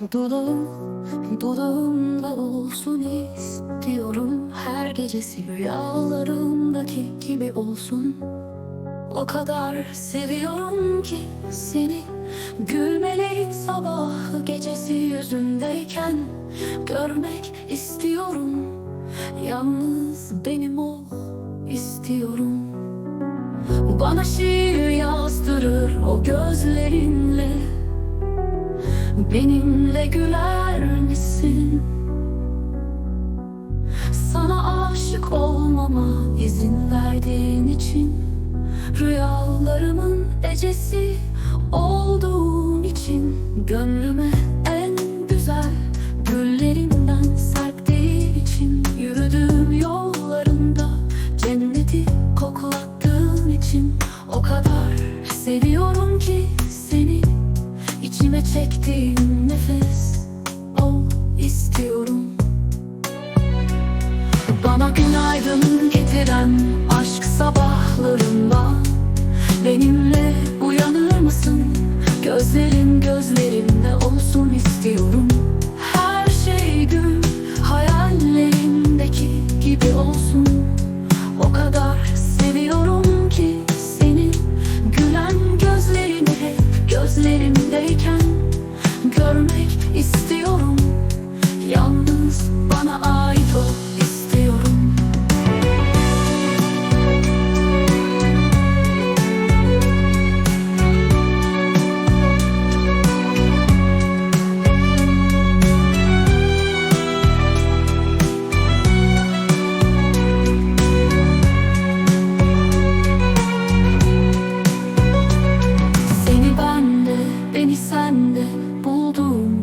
Dudağım, dudağımda olsun istiyorum. Her gecesi rüyalarımdaki gibi olsun. O kadar seviyorum ki seni. Gülmeli sabah gecesi yüzündeyken Görmek istiyorum. Yalnız benim ol istiyorum. Bana şiir yazdırır o gözlerinle Benimle güler misin? Sana aşık olmama izin verdiğin için Rüyalarımın ecesi Benimle çektiğin nefes Ol istiyorum. Bana günaydın getiren Aşk sabahlarında. Benimle uyanır mısın? Gözlerin gözlerimde olsun istiyorum. Her şey dün hayallerimdeki gibi olsun. O kadar seviyorum ki seni. Gülen gözlerini hep gözlerimdeyken bana ait Seni bende, beni sende buldum.